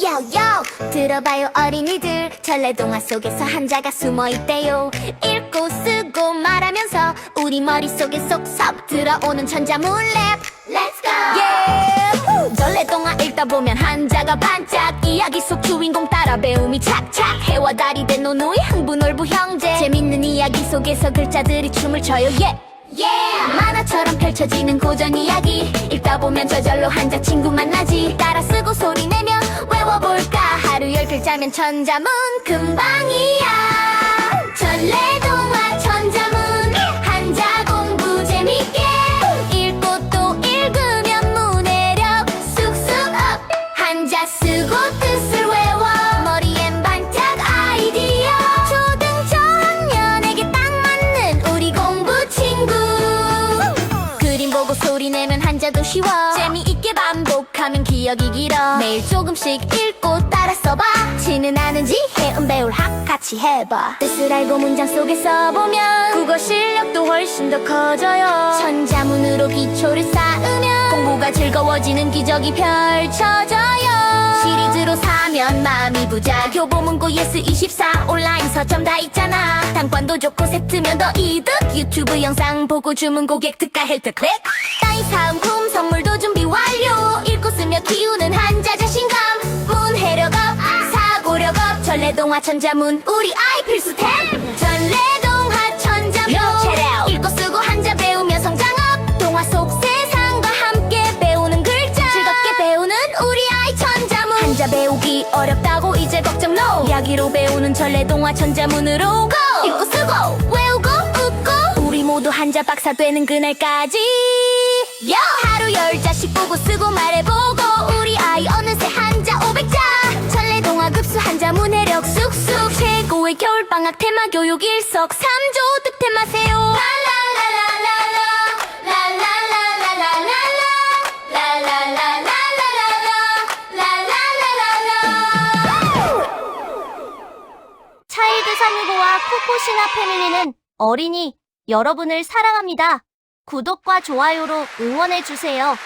요요 들어봐요 어린이들. 전래동화 속에서 한자가 숨어있대요. 읽고 쓰고 말하면서 우리 머릿속에 쏙쏙 들어오는 천자문 랩. Let's go. Yeah! 전래동화 읽다 보면 한자가 반짝. 이야기 속 주인공 따라 배움이 착착. 해와 달이 된 노노이 흥부놀부 형제. 재밌는 이야기 속에서 글자들이 춤을 춰요. Yeah! Yeah! 만화처럼 펼쳐지는 고전 이야기. 읽다 보면 저절로 한자 친구 만나지. 따라 쓰고 소리 내며 외워볼까. 하루 열 글자면 천자문 금방이야. 전래동화 보고 소리 내면 한자도 쉬워. 재미있게 반복하면 기억이 길어. 매일 조금씩 읽고 따라 써봐. 지는 아는지 해은 배울 학 같이 해봐. 뜻을 알고 문장 속에 써보면 국어 실력도 훨씬 더 커져요. 천자문으로 기초를 쌓으면 공부가 즐거워지는 기적이 펼쳐져요 시리즈로 사면 마음이 부자 교보문고 예스24 온라인 서점 다 있잖아. 단권도 좋고 세트면 더 이득. 유튜브 영상 보고 주문 고객 특가 헬트 클릭. 따인 사은품 선물도 준비 완료. 읽고 쓰며 키우는 한자 자신감. 문해력 업 사고력 업 전래동화 천자문. 우리 아이 필수템 배우기 어렵다고 이제 걱정 no. 이야기로 배우는 전래동화 천자문으로 go. 읽고 쓰고 외우고 웃고. 우리 모두 한자 박사 되는 그날까지. 요! 하루 열 자씩 보고 쓰고 말해보고. 우리 아이 어느새 한자 500자. 전래동화 급수 한자 문해력 쑥쑥. 최고의 겨울방학 테마 교육 일석 삼조 득템하세요 329와 코코시나 패밀리는 어린이 여러분을 사랑합니다. 구독과 좋아요로 응원해주세요.